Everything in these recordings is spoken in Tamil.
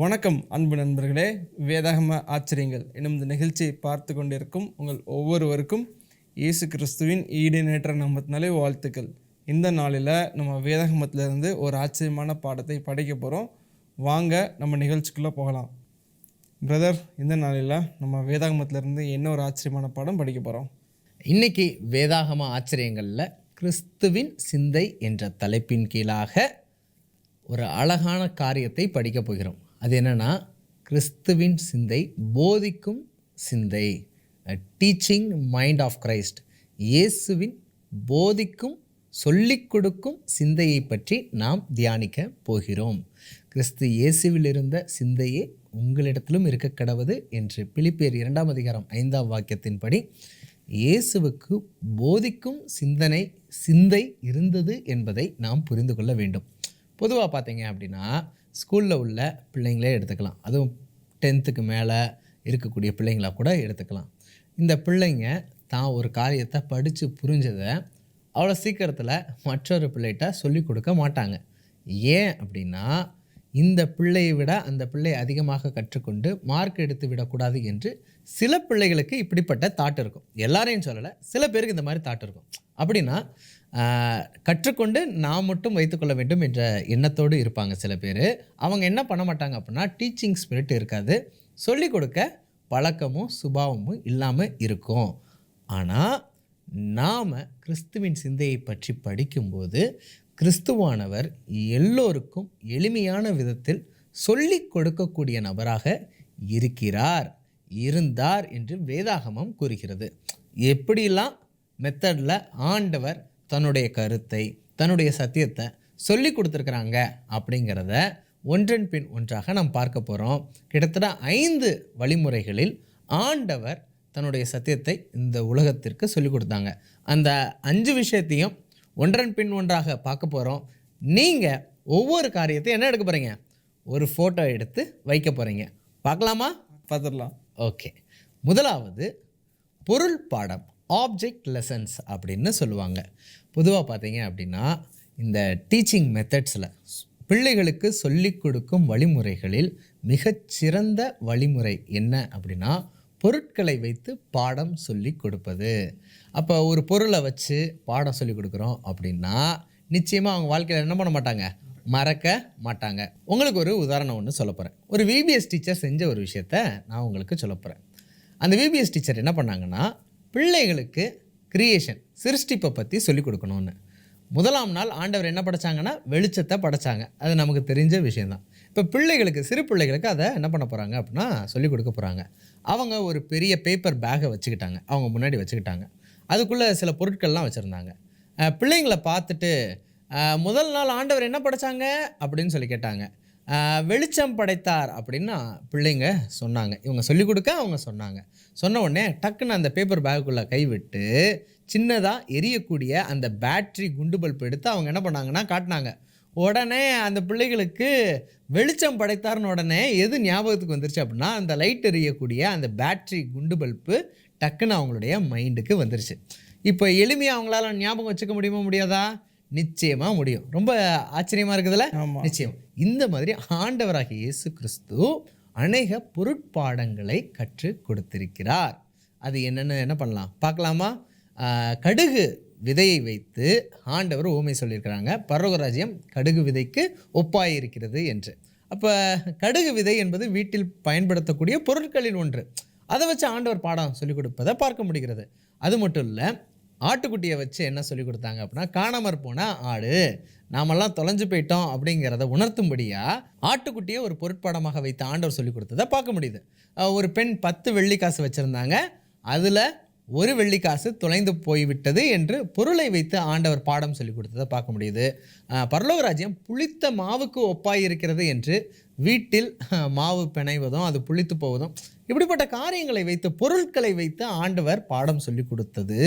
வணக்கம் அன்பு நண்பர்களே. வேதாகம ஆச்சரியங்கள் என்னும் இந்த நிகழ்ச்சியை பார்த்து கொண்டிருக்கும் உங்கள் ஒவ்வொருவருக்கும் இயேசு கிறிஸ்துவின் ஈடுநேற்ற நாமத்தினாலே வாழ்த்துக்கள். இந்த நாளில் நம்ம வேதாகமத்திலிருந்து ஒரு ஆச்சரியமான பாடத்தை படிக்க போகிறோம் வாங்க நம்ம நிகழ்ச்சிக்குள்ளே போகலாம். பிரதர் இந்த நாளில் நம்ம வேதாகமத்திலிருந்து என்ன ஒரு ஆச்சரியமான பாடம் படிக்க போகிறோம் இன்னைக்கு வேதாகம ஆச்சரியங்களில் கிறிஸ்துவின் சிந்தை என்ற தலைப்பின் கீழாக ஒரு அழகான காரியத்தை படிக்க போகிறோம். அது என்னென்னா கிறிஸ்துவின் சிந்தை போதிக்கும் சிந்தை. டீச்சிங் மைண்ட் ஆஃப் கிரைஸ்ட் இயேசுவின் போதிக்கும் சொல்லிக் கொடுக்கும் சிந்தையை பற்றி நாம் தியானிக்க போகிறோம். கிறிஸ்து இயேசுவில் இருந்த சிந்தையே உங்களிடத்திலும் இருக்க கடவுது என்று பிலிப்பேர் இரண்டாம் அதிகாரம் ஐந்தாம் வாக்கியத்தின்படி இயேசுவுக்கு போதிக்கும் சிந்தனை சிந்தை இருந்தது என்பதை நாம் புரிந்து கொள்ள வேண்டும். பொதுவாக பார்த்தீங்க அப்படின்னா ஸ்கூலில் உள்ள பிள்ளைங்களே எடுத்துக்கலாம். அதுவும் டென்த்துக்கு மேலே இருக்கக்கூடிய பிள்ளைங்களா கூட எடுத்துக்கலாம். இந்த பிள்ளைங்க தான் ஒரு காரியத்தை படித்து புரிஞ்சதை அவ்வளோ சீக்கிரத்தில் மற்றொரு பிள்ளைகிட்ட சொல்லிக் கொடுக்க மாட்டாங்க. ஏன் அப்படின்னா இந்த பிள்ளையை விட அந்த பிள்ளை அதிகமாக கற்றுக்கொண்டு மார்க் எடுத்து விடக்கூடாது என்று சில பிள்ளைகளுக்கு இப்படிப்பட்ட தாட் இருக்கும். எல்லாரையும் சொல்லலை சில பேருக்கு இந்த மாதிரி தாட் இருக்கும். அப்படின்னா கற்றுக்கொண்டு நான் மட்டும் வைத்துக்கொள்ள வேண்டும் என்ற எண்ணத்தோடு இருப்பாங்க சில பேர். அவங்க என்ன பண்ண மாட்டாங்க அப்படின்னா டீச்சிங் ஸ்பிரிட் இருக்காது. சொல்லிக் கொடுக்க பழக்கமும் சுபாவமும் இல்லாமல் இருக்கும். ஆனால் நாம் கிறிஸ்துவின் சிந்தையை பற்றி படிக்கும்போது கிறிஸ்துவானவர் எல்லோருக்கும் எளிமையான விதத்தில் சொல்லிக் கொடுக்கக்கூடிய நபராக இருக்கிறார் இருந்தார் என்று வேதாகமம் கூறுகிறது. எப்படிலாம் மெத்தடில் ஆண்டவர் தன்னுடைய கருத்தை தன்னுடைய சத்தியத்தை சொல்லி கொடுத்துருக்குறாங்க அப்படிங்கிறத ஒன்றன் பின் ஒன்றாக நாம் பார்க்க போகிறோம் கிட்டத்தட்ட ஐந்து வழிமுறைகளில் ஆண்டவர் தன்னுடைய சத்தியத்தை இந்த உலகத்திற்கு சொல்லி கொடுத்தாங்க. அந்த அஞ்சு விஷயத்தையும் ஒன்றன் பின் ஒன்றாக பார்க்க போகிறோம் நீங்கள் ஒவ்வொரு காரியத்தையும் என்ன எடுக்க போகிறீங்க ஒரு ஃபோட்டோ எடுத்து வைக்க போகிறீங்க பார்க்கலாமா? பார்த்துடலாம். ஓகே முதலாவது பொருள் பாடம். ஆப்ஜெக்ட் லெசன்ஸ் அப்படின்னு சொல்லுவாங்க. பொதுவாக பார்த்தீங்க அப்படின்னா இந்த டீச்சிங் மெத்தட்ஸில் பிள்ளைகளுக்கு சொல்லிக் கொடுக்கும் வழிமுறைகளில் மிகச்சிறந்த வழிமுறை என்ன அப்படின்னா பொருட்களை வைத்து பாடம் சொல்லி கொடுப்பது. அப்போ ஒரு பொருளை வச்சு பாடம் சொல்லி கொடுக்குறோம் அப்படின்னா நிச்சயமாக அவங்க வாழ்க்கையில் என்ன பண்ண மாட்டாங்க? மறக்க மாட்டாங்க. உங்களுக்கு ஒரு உதாரணம் ஒன்று சொல்ல போகிறேன் ஒரு விபிஎஸ் டீச்சர் செஞ்ச ஒரு விஷயத்த நான் உங்களுக்கு சொல்ல போகிறேன் அந்த விபிஎஸ் டீச்சர் என்ன பண்ணாங்கன்னா பிள்ளைகளுக்கு கிரியேஷன் சிருஷ்டிப்பை பற்றி சொல்லிக் கொடுக்கணும்னு. முதலாம் நாள் ஆண்டவர் என்ன படைச்சாங்கன்னா வெளிச்சத்தை படைச்சாங்க. அது நமக்கு தெரிஞ்ச விஷயந்தான் இப்போ பிள்ளைகளுக்கு சிறு பிள்ளைகளுக்கு அதை என்ன பண்ண போகிறாங்க அப்படின்னா சொல்லிக் கொடுக்க போகிறாங்க அவங்க ஒரு பெரிய பேப்பர் பேக்கை வச்சுக்கிட்டாங்க. அவங்க முன்னாடி வச்சுக்கிட்டாங்க. அதுக்குள்ளே சில பொருட்கள்லாம் வச்சுருந்தாங்க. பிள்ளைங்களை பார்த்துட்டு முதல் நாள் ஆண்டவர் என்ன படைச்சாங்க அப்படின்னு சொல்லி கேட்டாங்க. வெளிச்சம் படைத்தார் அப்படின்னா பிள்ளைங்க சொன்னாங்க. இவங்க சொல்லிக் கொடுக்க அவங்க சொன்னாங்க. சொன்ன உடனே டக்குன்னு அந்த பேப்பர் பேக்குள்ளே கைவிட்டு சின்னதாக எரியக்கூடிய அந்த பேட்ரி குண்டு பல்ப் எடுத்து அவங்க என்ன பண்ணாங்கன்னா காட்டினாங்க. உடனே அந்த பிள்ளைகளுக்கு வெளிச்சம் படைத்தார்னு உடனே எது ஞாபகத்துக்கு வந்துருச்சு அப்படின்னா அந்த லைட் எரியக்கூடிய அந்த பேட்ரி குண்டு பல்ப்பு டக்குன்னு அவங்களுடைய மைண்டுக்கு வந்துருச்சு. இப்போ எளிமையாக அவங்களால ஞாபகம் வச்சுக்க முடியுமா முடியாதா? நிச்சயமாக முடியும். ரொம்ப ஆச்சரியமாக இருக்குதுல்ல? நிச்சயம். இந்த மாதிரி ஆண்டவராகிய இயேசு கிறிஸ்து அநேக பொருட்பாடங்களை கற்றுக் கொடுத்திருக்கிறார். அது என்னென்னு என்ன பண்ணலாம்? பார்க்கலாமா? கடுகு விதையை வைத்து ஆண்டவர் ஊமை சொல்லியிருக்கிறாங்க. பரலோகராஜ்யம் கடுகு விதைக்கு ஒப்பாய் இருக்கிறது என்று. அப்போ கடுகு விதை என்பது வீட்டில் பயன்படுத்தக்கூடிய பொருட்களில் ஒன்று. அதை வச்சு ஆண்டவர் பாடம் சொல்லிக் கொடுப்பதை பார்க்க முடிகிறது. அது மட்டும் இல்லை ஆட்டுக்குட்டியை வச்சு என்ன சொல்லி கொடுத்தாங்க அப்படின்னா காணாமற் போன ஆடு நாமெல்லாம் தொலைஞ்சு போயிட்டோம் அப்படிங்கிறத உணர்த்தும்படியா ஆட்டுக்குட்டியை ஒரு பொருட்பாடமாக வைத்து ஆண்டவர் சொல்லி கொடுத்ததை பார்க்க முடியுது. ஒரு பெண் பத்து வெள்ளிக்காசு வச்சுருந்தாங்க. அதில் ஒரு வெள்ளிக்காசு தொலைந்து போய்விட்டது என்று பொருளை வைத்து ஆண்டவர் பாடம் சொல்லி கொடுத்ததை பார்க்க முடியுது. பரலோகராஜ்யம் பரலோக புளித்த மாவுக்கு ஒப்பாய் இருக்கிறது என்று வீட்டில் மாவு பிணைவதும் அது புளித்து போவதும் இப்படிப்பட்ட காரியங்களை வைத்து பொருட்களை வைத்து ஆண்டவர் பாடம் சொல்லி கொடுத்தது.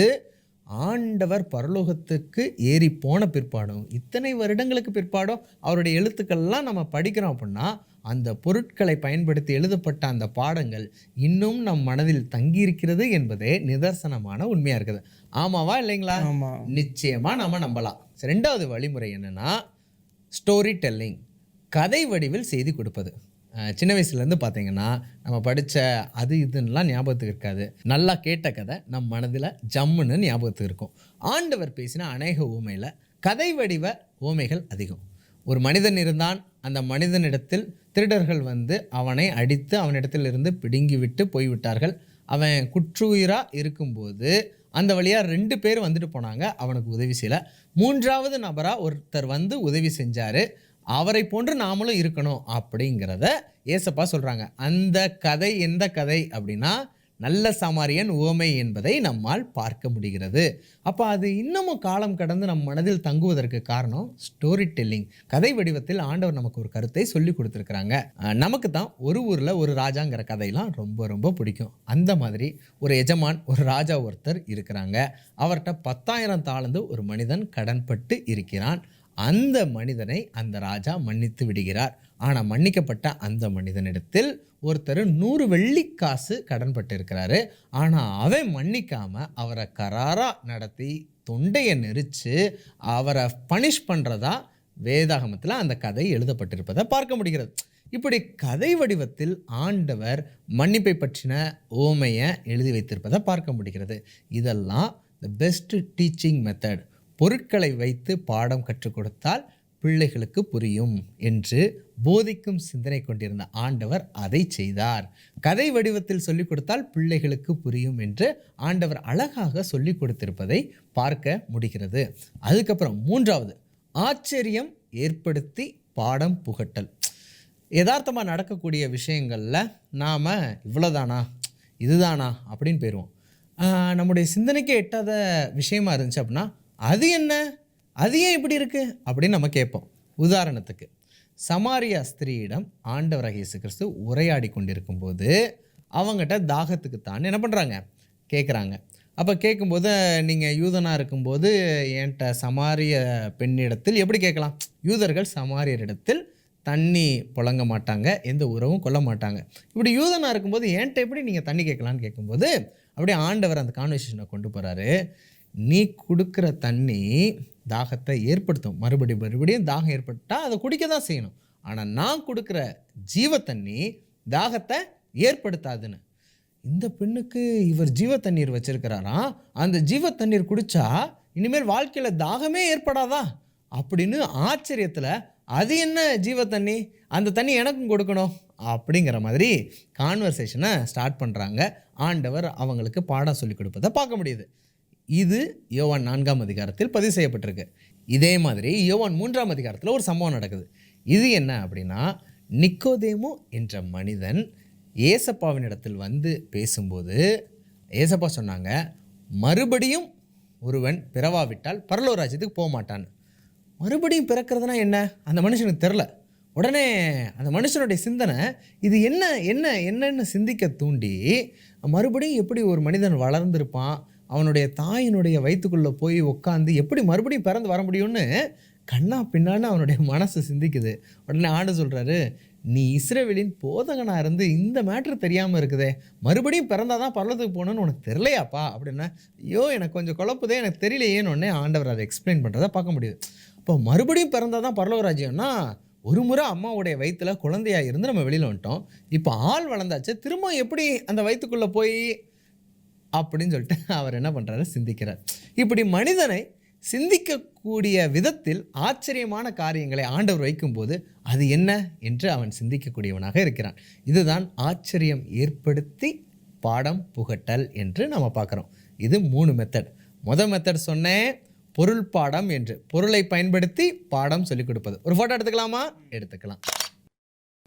ஆண்டவர் பரலோகத்துக்கு ஏறி போன பிற்பாடும் இத்தனை வருடங்களுக்கு பிற்பாடும் அவருடைய எழுத்துக்கள்லாம் நம்ம படிக்கிறோம் அப்படின்னா அந்த பொருட்களை பயன்படுத்தி எழுதப்பட்ட அந்த பாடங்கள் இன்னும் நம் மனதில் தங்கியிருக்கிறது என்பதே நிதர்சனமான உண்மையாக இருக்குது. ஆமாவா இல்லைங்களா? நிச்சயமாக நம்ம நம்பலாம். ரெண்டாவது வழிமுறை என்னன்னா ஸ்டோரி டெல்லிங் கதை வடிவில் செய்தி கொடுப்பது. சின்ன வயசுலேருந்து பார்த்தீங்கன்னா நம்ம படித்த அது இதுன்னெலாம் ஞாபகத்துக்கு இருக்காது. நல்லா கேட்ட கதை நம் மனதில் ஜம்முன்னு ஞாபகத்துக்கு இருக்கும். ஆண்டவர் பேசின அநேக ஊமையில் கதை வடிவ ஊமைகள் அதிகம். ஒரு மனிதன் இருந்தான் அந்த மனிதனிடத்தில் திருடர்கள் வந்து அவனை அடித்து அவனிடத்திலிருந்து பிடுங்கி விட்டு போய்விட்டார்கள். அவன் குற்றுயிராக இருக்கும்போது அந்த வழியாக ரெண்டு பேர் வந்துட்டு போனாங்க அவனுக்கு உதவி செய்யலை. மூன்றாவது நபராக ஒருத்தர் வந்து உதவி செஞ்சார். அவரை போன்று நாமளும் இருக்கணும் அப்படிங்கிறத ஏசப்பா சொல்கிறாங்க அந்த கதை எந்த கதை அப்படின்னா நல்ல சமாரியன் உவமை என்பதை நம்மால் பார்க்க முடிகிறது. அப்போ அது இன்னமும் காலம் கடந்து நம் மனதில் தங்குவதற்கு காரணம் ஸ்டோரி டெல்லிங் கதை வடிவத்தில் ஆண்டவர் நமக்கு ஒரு கருத்தை சொல்லி கொடுத்துருக்குறாங்க. நமக்கு தான் ஒரு ஊரில் ஒரு ராஜாங்கிற கதையெல்லாம் ரொம்ப ரொம்ப பிடிக்கும். அந்த மாதிரி ஒரு எஜமான் ஒரு ராஜா ஒருத்தர் இருக்கிறாங்க. அவர்கிட்ட பத்தாயிரம் தாழ்ந்து ஒரு மனிதன் கடன்பட்டு இருக்கிறான். அந்த மனிதனை அந்த ராஜா மன்னித்து விடுகிறார். ஆனால் மன்னிக்கப்பட்ட அந்த மனிதனிடத்தில் ஒருத்தர் நூறு வெள்ளிக்காசு கடன்பட்டு இருக்கிறாரு ஆனால் அவன் மன்னிக்காமல் அவரை கராரா நடத்தி தொண்டையை நெரிச்சு அவரை பனிஷ் பண்ணுறதா வேதாகமத்தில் அந்த கதை எழுதப்பட்டிருப்பதை பார்க்க முடிகிறது. இப்படி கதை வடிவத்தில் ஆண்டவர் மன்னிப்பை பற்றின ஓமையை எழுதி வைத்திருப்பதை பார்க்க முடிகிறது. இதெல்லாம் த பெஸ்ட் டீச்சிங் மெத்தட் பொருட்களை வைத்து பாடம் கற்றுக் கொடுத்தால் பிள்ளைகளுக்கு புரியும் என்று போதிக்கும் சிந்தனை கொண்டிருந்த ஆண்டவர் அதை செய்தார். கதை வடிவத்தில் சொல்லிக் கொடுத்தால் பிள்ளைகளுக்கு புரியும் என்று ஆண்டவர் அழகாக சொல்லிக் கொடுத்திருப்பதை பார்க்க முடிகிறது. அதுக்கப்புறம் மூன்றாவது ஆச்சரியம் ஏற்படுத்தி பாடம் புகட்டல். யதார்த்தமாக நடக்கக்கூடிய விஷயங்களில் நாம் இவ்வளோதானா இதுதானா அப்படின்னு போயிடுவோம் நம்முடைய சிந்தனைக்கு எட்டாத விஷயமா இருந்துச்சு அப்படின்னா அது என்ன? அது ஏன் இப்படி இருக்குது அப்படின்னு நம்ம கேட்போம். உதாரணத்துக்கு சமாரியா ஸ்திரீயிடம் ஆண்டவர் இயேசு கிறிஸ்து உரையாடி கொண்டிருக்கும்போது அவங்ககிட்ட தாகத்துக்கு தான் என்ன பண்ணுறாங்க கேட்குறாங்க அப்போ கேட்கும்போது நீங்கள் யூதனாக இருக்கும்போது என்கிட்ட சமாரிய பெண்ணிடத்தில் எப்படி கேட்கலாம்? யூதர்கள் சமாரியரிடத்தில் தண்ணி புழங்க மாட்டாங்க எந்த உறவும் கொல்ல மாட்டாங்க. இப்படி யூதனாக இருக்கும்போது என்கிட்ட எப்படி நீங்கள் தண்ணி கேட்கலான்னு கேட்கும்போது அப்படியே ஆண்டவர் அந்த கான்வர்சேஷனை கொண்டு போகிறாரு நீ கொடுக்குற தண்ணி தாகத்தை ஏற்படுத்தும். மறுபடியும் மறுபடியும் தாகம் ஏற்பட்டால் அதை குடிக்க தான் செய்யணும். ஆனால் நான் கொடுக்குற ஜீவ தண்ணி தாகத்தை ஏற்படுத்தாதுன்னு. இந்த பெண்ணுக்கு இவர் ஜீவ தண்ணீர் வச்சிருக்கிறாராம் அந்த ஜீவ தண்ணீர் குடித்தா இனிமேல் வாழ்க்கையில் தாகமே ஏற்படாதா? அப்படின்னு ஆச்சரியத்தில் அது என்ன ஜீவ தண்ணி? அந்த தண்ணி எனக்கும் கொடுக்கணும். அப்படிங்கிற மாதிரி கான்வர்சேஷனை ஸ்டார்ட் பண்ணுறாங்க ஆண்டவர் அவங்களுக்கு பாடம் சொல்லி கொடுப்பதை பார்க்க முடியுது. இது யோவான் நான்காம் அதிகாரத்தில் பதிவு செய்யப்பட்டிருக்கு. இதே மாதிரி யோவான் மூன்றாம் அதிகாரத்தில் ஒரு சம்பவம் நடக்குது. இது என்ன அப்படின்னா நிக்கோதேமு என்ற மனிதன் ஏசப்பாவினிடத்தில் வந்து பேசும்போது ஏசப்பா சொன்னாங்க மறுபடியும் ஒருவன் பிறவாவிட்டால் பரலோ ராஜ்யத்துக்கு போக மாட்டான் மறுபடியும் பிறக்கிறதுனா என்ன? அந்த மனுஷனுக்கு தெரில உடனே அந்த மனுஷனுடைய சிந்தனை இது என்ன என்ன என்னன்னு சிந்திக்க தூண்டி மறுபடியும் எப்படி ஒரு மனிதன் வளர்ந்திருப்பான்? அவனுடைய தாயினுடைய வயிற்றுக்குள்ளே போய் உட்காந்து எப்படி மறுபடியும் பிறந்து வர முடியும்னு கண்ணா பின்னான்னு அவனுடைய மனசு சிந்திக்குது. உடனே ஆண்டு சொல்கிறாரு நீ இஸ்ரேவேலின் போதகனாக இருந்து இந்த மேட்ரு தெரியாமல் இருக்குதே. மறுபடியும் பிறந்தாதான் தான் பரலத்துக்கு போகணுன்னு உனக்கு தெரியலையாப்பா? அப்படின்னா ஐயோ எனக்கு கொஞ்சம் குழப்புதே எனக்கு தெரியலையேன்னு உடனே ஆண்டவர் அதை எக்ஸ்பிளைன் பண்ணுறதை பார்க்க முடியுது. இப்போ மறுபடியும் பிறந்தாதான் தான் பரலோகராஜ்யம்னா ஒரு முறை அம்மாவுடைய வயிற்றுல குழந்தையாக இருந்து நம்ம வெளியில் வந்துட்டோம். இப்போ ஆள் வளர்ந்தாச்சு. திரும்ப எப்படி அந்த வயிற்றுக்குள்ளே போய் அப்படின்னு சொல்லிட்டு அவர் என்ன பண்ணுறாரு சிந்திக்கிறார். இப்படி மனிதனை சிந்திக்கக்கூடிய விதத்தில் ஆச்சரியமான காரியங்களை ஆண்டவர் வைக்கும்போது அது என்ன என்று அவன் சிந்திக்கக்கூடியவனாக இருக்கிறான். இதுதான் ஆச்சரியம் ஏற்படுத்தி பாடம் புகட்டல் என்று நம்ம பார்க்குறோம். இது மூணு மெத்தட் முத மெத்தட் சொன்னேன் பொருள் பாடம் என்று. பொருளை பயன்படுத்தி பாடம் சொல்லிக் கொடுப்பது. ஒரு ஃபோட்டோ எடுத்துக்கலாமா? எடுத்துக்கலாம்.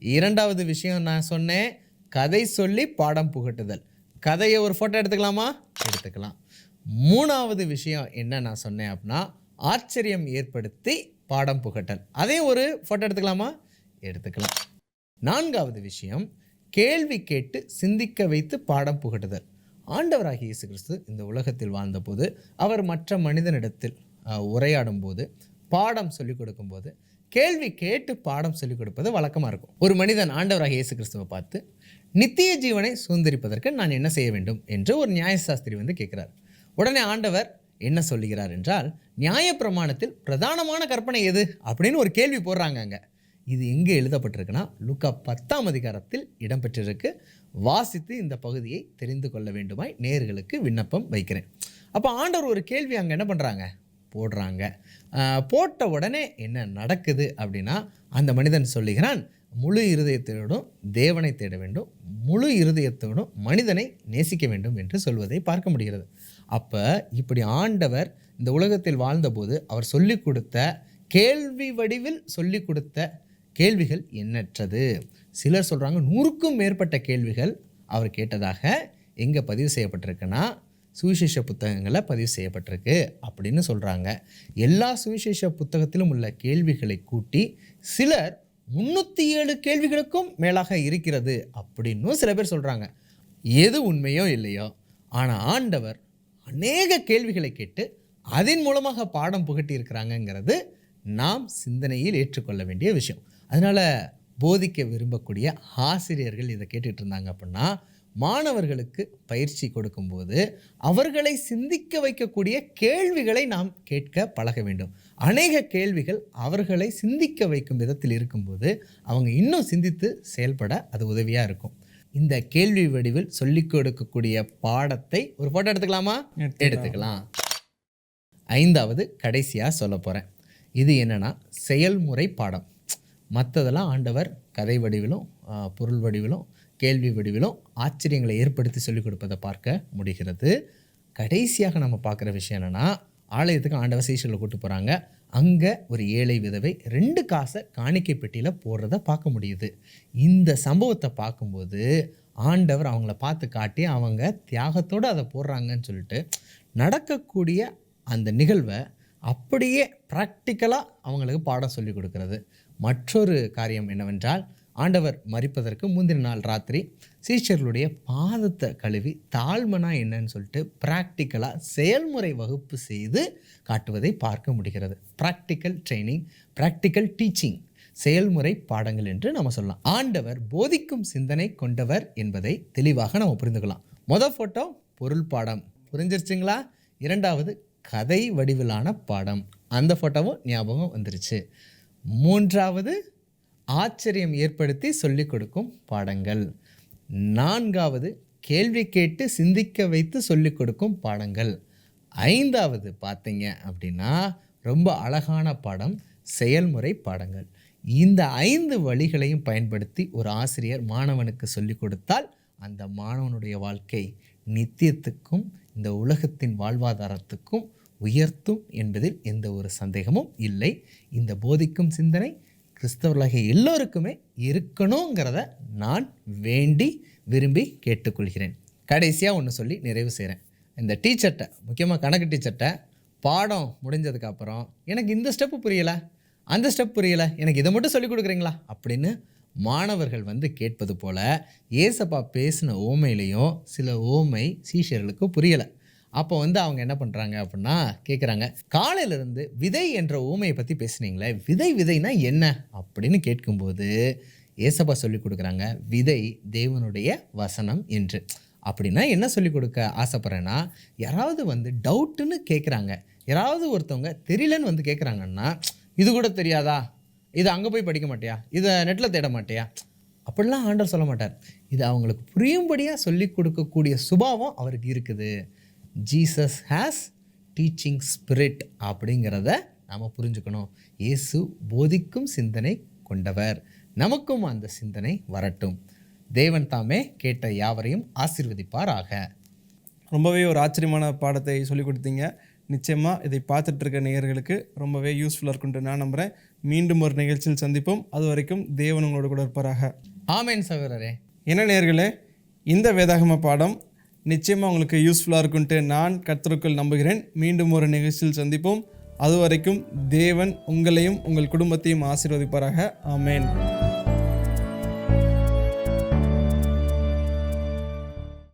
இரண்டாவது விஷயம் நான் சொன்னேன் கதை சொல்லி பாடம் புகட்டுதல். கதையை ஒரு ஃபோட்டோ எடுத்துக்கலாமா? எடுத்துக்கலாம். மூணாவது விஷயம் என்ன நான் சொன்னேன் அப்படின்னா ஆச்சரியம் ஏற்படுத்தி பாடம் புகட்டல். அதையும் ஒரு ஃபோட்டோ எடுத்துக்கலாமா? எடுத்துக்கலாம். நான்காவது விஷயம் கேள்வி கேட்டு சிந்திக்க வைத்து பாடம் புகட்டுதல். ஆண்டவராகி இயேசு கிறிஸ்து இந்த உலகத்தில் வாழ்ந்தபோது அவர் மற்ற மனிதனிடத்தில் உரையாடும் போது பாடம் சொல்லிக் கொடுக்கும்போது கேள்வி கேட்டு பாடம் சொல்லிக் கொடுப்பது வழக்கமாக இருக்கும். ஒரு மனிதன் ஆண்டவராக இயேசு கிறிஸ்துவை பார்த்து நித்திய ஜீவனை சுதந்திரிப்பதற்கு நான் என்ன செய்ய வேண்டும்? என்று ஒரு நியாயசாஸ்திரி வந்து கேட்குறார். உடனே ஆண்டவர் என்ன சொல்லுகிறார் என்றால் நியாயப்பிரமாணத்தில் பிரதானமான கற்பனை எது? அப்படின்னு ஒரு கேள்வி போடுறாங்க அங்கே. இது எங்கே எழுதப்பட்டிருக்குன்னா லுக்கா பத்தாம் அதிகாரத்தில் இடம்பெற்றிருக்கு. வாசித்து இந்த பகுதியை தெரிந்து கொள்ள வேண்டுமாய் நேர்களுக்கு விண்ணப்பம் வைக்கிறேன். அப்போ ஆண்டவர் ஒரு கேள்வி அங்கே என்ன பண்ணுறாங்க போடுறாங்க. போட்ட உடனே என்ன நடக்குது அப்படின்னா அந்த மனிதன் சொல்லுகிறான் முழு இருதயத்தோடும் தேவனை தேட வேண்டும். முழு இருதயத்தோடும் மனிதனை நேசிக்க வேண்டும் என்று சொல்வதை பார்க்க முடிகிறது. அப்போ இப்படி ஆண்டவர் இந்த உலகத்தில் வாழ்ந்தபோது அவர் சொல்லிக் கொடுத்த கேள்வி வடிவில் சொல்லிக் கொடுத்த கேள்விகள் எண்ணற்றது. சிலர் சொல்கிறாங்க நூறுக்கும் மேற்பட்ட கேள்விகள் அவர் கேட்டதாக எங்கே பதிவு செய்யப்பட்டிருக்குன்னா சுவிசேஷ புத்தகங்களில் பதிவு செய்யப்பட்டிருக்கு அப்படின்னு சொல்கிறாங்க எல்லா சுவிசேஷ புத்தகத்திலும் உள்ள கேள்விகளை கூட்டி சிலர் முந்நூற்றி ஏழு கேள்விகளுக்கும் மேலாக இருக்கிறது அப்படின்னும் சில பேர் சொல்கிறாங்க எது உண்மையோ இல்லையோ? ஆனால் ஆண்டவர் அநேக கேள்விகளை கேட்டு அதன் மூலமாக பாடம் புகட்டி இருக்கிறாங்கங்கிறது நாம் சிந்தனையில் ஏற்றுக்கொள்ள வேண்டிய விஷயம். அதனால் போதிக்க விரும்பக்கூடிய ஆசிரியர்கள் இதை கேட்டுகிட்டு இருந்தாங்க அப்படின்னா மாணவர்களுக்கு பயிற்சி கொடுக்கும்போது அவர்களை சிந்திக்க வைக்கக்கூடிய கேள்விகளை நாம் கேட்க பழக வேண்டும். அநேக கேள்விகள் அவர்களை சிந்திக்க வைக்கும் விதத்தில் இருக்கும்போது அவங்க இன்னும் சிந்தித்து செயல்பட அது உதவியாக இருக்கும். இந்த கேள்வி வடிவில் சொல்லிக் கொடுக்கக்கூடிய பாடத்தை ஒரு ஃபோட்டோ எடுத்துக்கலாமா? எடுத்துக்கலாம். ஐந்தாவது கடைசியாக சொல்ல போகிறேன் இது என்னன்னா செயல்முறை பாடம். மற்றதெல்லாம் ஆண்டவர் கதை வடிவிலும் பொருள் வடிவிலும் கேள்வி வடிவிலும் ஆச்சரியங்களை ஏற்படுத்தி சொல்லிக் கொடுப்பதை பார்க்க முடிகிறது. கடைசியாக நம்ம பார்க்குற விஷயம் என்னென்னா ஆலயத்துக்கு ஆண்டவ சீசலில் கூட்டு போகிறாங்க அங்கே ஒரு ஏழை விதவை ரெண்டு காசை காணிக்கை பெட்டியில் போடுறத பார்க்க முடியுது. இந்த சம்பவத்தை பார்க்கும்போது ஆண்டவர் அவங்கள பார்த்து காட்டி அவங்க தியாகத்தோடு அதை போடுறாங்கன்னு சொல்லிட்டு நடக்கக்கூடிய அந்த நிகழ்வை அப்படியே ப்ராக்டிக்கலாக அவங்களுக்கு பாடம் சொல்லி கொடுக்கறது. மற்றொரு காரியம் என்னவென்றால் ஆண்டவர் மறிப்பதற்கு முந்தின நாள் ராத்திரி சீஷர்களுடைய பாதத்தை கழுவி தாழ்மனா என்னன்னு சொல்லிட்டு ப்ராக்டிக்கலாக செயல்முறை வகுப்பு செய்து காட்டுவதை பார்க்க முடிகிறது. ப்ராக்டிக்கல் ட்ரைனிங் ப்ராக்டிக்கல் டீச்சிங் செயல்முறை பாடங்கள் என்று நம்ம சொல்லலாம். ஆண்டவர் போதிக்கும் சிந்தனை கொண்டவர் என்பதை தெளிவாக நம்ம புரிந்துக்கலாம். மொதல் ஃபோட்டோ பொருள் பாடம். புரிஞ்சிருச்சுங்களா? இரண்டாவது கதை வடிவிலான பாடம். அந்த ஃபோட்டோவும் ஞாபகம் வந்துருச்சு. மூன்றாவது ஆச்சரியம் ஏற்படுத்தி சொல்லிக் கொடுக்கும் பாடங்கள். நான்காவது கேள்வி கேட்டு சிந்திக்க வைத்து சொல்லிக் கொடுக்கும் பாடங்கள். ஐந்தாவது பார்த்தீங்க அப்படின்னா ரொம்ப அழகான பாடம் செயல்முறை பாடங்கள். இந்த ஐந்து வழிகளையும் பயன்படுத்தி ஒரு ஆசிரியர் மாணவனுக்கு சொல்லிக் கொடுத்தால் அந்த மாணவனுடைய வாழ்க்கை நித்தியத்துக்கும் இந்த உலகத்தின் வாழ்வாதாரத்துக்கும் உயர்த்தும் என்பதில் எந்த ஒரு சந்தேகமும் இல்லை. இந்த போதிக்கும் சிந்தனை கிறிஸ்தவர்களாகிய எல்லோருக்குமே இருக்கணுங்கிறத நான் வேண்டி விரும்பி கேட்டுக்கொள்கிறேன். கடைசியாக ஒன்று சொல்லி நிறைவு செய்கிறேன் இந்த டீச்சர்கிட்ட முக்கியமாக கணக்கு டீச்சர்கிட்ட பாடம் முடிஞ்சதுக்கப்புறம் எனக்கு இந்த ஸ்டெப்பு புரியலை. அந்த ஸ்டெப் புரியலை. எனக்கு இதை மட்டும் சொல்லிக் கொடுக்குறீங்களா? அப்படின்னு மாணவர்கள் வந்து கேட்பது போல் ஏசப்பா பேசின ஓமையிலையும் சில ஓமை சீஷர்களுக்கு புரியலை. அப்போ வந்து அவங்க என்ன பண்ணுறாங்க அப்படின்னா கேட்குறாங்க காலையிலேருந்து விதை என்ற ஊமையை பற்றி பேசுனீங்களே விதை விதைனா என்ன? அப்படின்னு கேட்கும்போது ஏசப்பா சொல்லி கொடுக்குறாங்க விதை தேவனுடைய வசனம் என்று. அப்படின்னா என்ன சொல்லி கொடுக்க ஆசைப்பட்றேன்னா யாராவது வந்து டவுட்டுன்னு கேட்குறாங்க யாராவது ஒருத்தவங்க தெரியலன்னு வந்து கேட்குறாங்கன்னா இது கூட தெரியாதா? இது அங்கே போய் படிக்க மாட்டியா? இதை நெட்டில் தேட மாட்டியா? அப்படிலாம் ஆண்டர் சொல்ல மாட்டார். இது அவங்களுக்கு புரியும்படியாக சொல்லி கொடுக்கக்கூடிய சுபாவம் அவருக்கு இருக்குது. ஜீசஸ் ஹேஸ் டீச்சிங் ஸ்பிரிட் அப்படிங்கிறத நாம் புரிஞ்சுக்கணும். இயேசு போதிக்கும் சிந்தனை கொண்டவர். நமக்கும் அந்த சிந்தனை வரட்டும். தேவன் தாமே கேட்ட யாவரையும் ஆசீர்வதிப்பாராக. ரொம்பவே ஒரு ஆச்சரியமான பாடத்தை சொல்லிக் கொடுத்தீங்க. நிச்சயமாக இதை பார்த்துட்டு இருக்க நேயர்களுக்கு ரொம்பவே யூஸ்ஃபுல்லாக இருக்கும்ட்டு நான் நம்புகிறேன் மீண்டும் ஒரு நிகழ்ச்சியில் சந்திப்போம். அது வரைக்கும் தேவன் உங்களோட கூட இருப்பாராக. ஆமேன் சகோதரரே. என்ன நேர்களே இந்த வேதாகம பாடம் நிச்சயமாக உங்களுக்கு யூஸ்ஃபுல்லாக இருக்குன்ட்டு நான் கர்த்தருக்குள் நம்புகிறேன். மீண்டும் ஒரு நிகழ்ச்சியில் சந்திப்போம். அதுவரைக்கும் தேவன் உங்களையும் உங்கள் குடும்பத்தையும் ஆசீர்வதிப்பாராக. ஆமேன்.